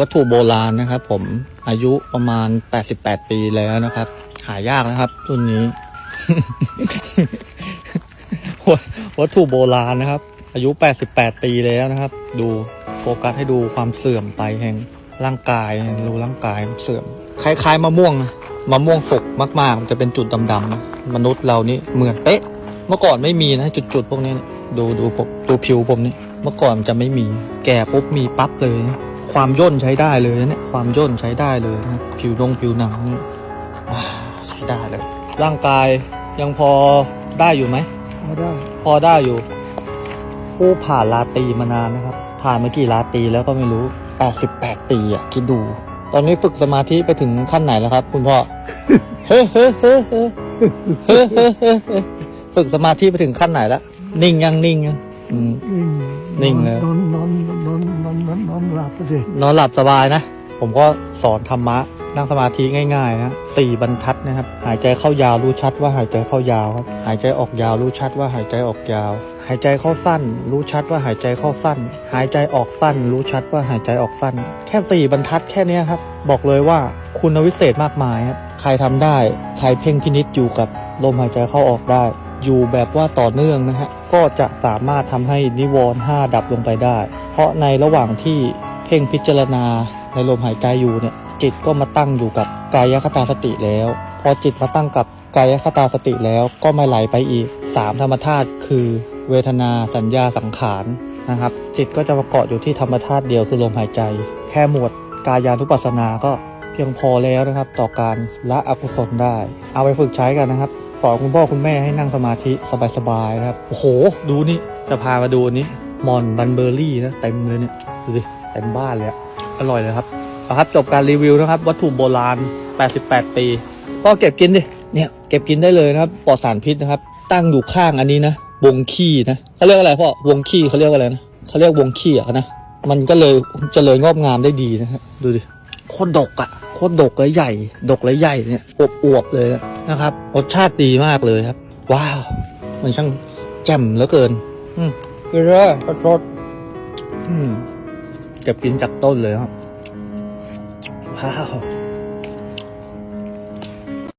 วัตถุโบราณนะครับ ผมอายุประมาณ 88 ปีแล้วนะครับ หายากนะครับรุ่นนี้ วัตถุโบราณนะครับ อายุ 88 ปีแล้วนะครับ ดูโฟกัสให้ดูความเสื่อมไปแห่งร่างกายดูร่างกายเสื่อม คล้าย ๆ มะม่วงมะม่วงฝกมากๆ มันจะเป็นจุดดำๆมนุษย์เรานี่เหมือนเป๊ะ เมื่อก่อนไม่มีนะจุดๆพวกนี้ดูดูผมดูผิวผมนี่เมื่อก่อนจะไม่มี แก่ปุ๊บมีปั๊บเลย ความย่นใช้ได้เลยนะเนี่ยความย่นใช้ได้เลยนะผิวดงผิวหนังนี่ใช้ได้เลย ร่างกายยังพอได้อยู่ไหมพอได้พอได้อยู่ ผู้ผ่านลาตีมานานนะครับ ผ่านมากี่ลาตีแล้วก็ไม่รู้ 88 ปีอะคิดดู ตอนนี้ฝึกสมาธิไปถึงขั้นไหนแล้วครับ คุณพ่อฝึกสมาธิไปถึงขั้นไหนแล้วนิ่งยังนิ่งยังนิ่งเลยนอนนอนนอน อนนอนหลับสินอนหลับสบายนะ ผมก็สอนธรรมะนั่งสมาธิง่ายๆนะสี่บรรทัดนะครับ หายใจเข้ายาวรู้ชัดว่าหายใจเข้ายาวครับ หายใจออกยาวรู้ชัดว่าหายใจออกยาว หายใจเข้าสั้น รู้ชัดว่าหายใจเข้าสั้น หายใจออกสั้น รู้ชัดว่าหายใจออกสั้น แค่สี่บรรทัดแค่นี้ครับ บอกเลยว่าคุณวิเศษมากมายครับ ใครทำได้ ใครเพ่งพินิษอยู่กับลมหายใจเข้าออกได้ อยู่แบบว่าต่อเนื่องนะฮะ ก็จะสามารถทำให้นิวรณ์ห้าดับลงไปได้ เพราะในระหว่างที่เพ่งพิจารณาในลมหายใจอยู่เนี่ย จิตก็มาตั้งอยู่กับกายคตาสติแล้ว พอจิตมาตั้งกับกายคตาสติแล้วก็ไม่ไหลไปอีกสามธรรมธาตุคือเวทนาสัญญาสังขารนะครับ จิตก็จะมาเกาะอยู่ที่ธรรมธาตุเดียวคือลมหายใจ แค่หมวดกายานุปัสสนาก็เพียงพอแล้วนะครับ ต่อการละอกุศลได้ เอาไปฝึกใช้กันนะครับ สอนคุณพ่อคุณแม่ให้นั่งสมาธิสบายๆนะครับ โอ้โห ดูนี่ จะพามาดูอันนี้มอนบันเบอร์รี่นะเต็มเลยเนี่ยดูดิเต็มบ้านเลยอะอร่อยเลยครับเอาครับจบการรีวิวนะครับ วัตถุโบราณ 88 ปีก็เก็บกินดิเนี่ยเก็บกินได้เลยนะครับปลอดสารพิษนะครับ ตั้งอยู่ข้างอันนี้นะวงขี้นะเขาเรียกอะไรพ่อวงขี้เขาเรียกว่าอะไรนะเขาเรียกวงขี้อะนะมันก็เลยเจริญงอกงามได้ดีนะฮะดูดิโคตรดกอะโคตรดกและใหญ่ ดกและใหญ่เนี่ยอวบอวบๆเลยนะ ครับรสชาติดีมากเลยครับ ว้าว มันช่างแจ่มเหลือเกิน อืมไปเลยสดๆอืมเก็บกินจากต้นเลยครับ ว้าว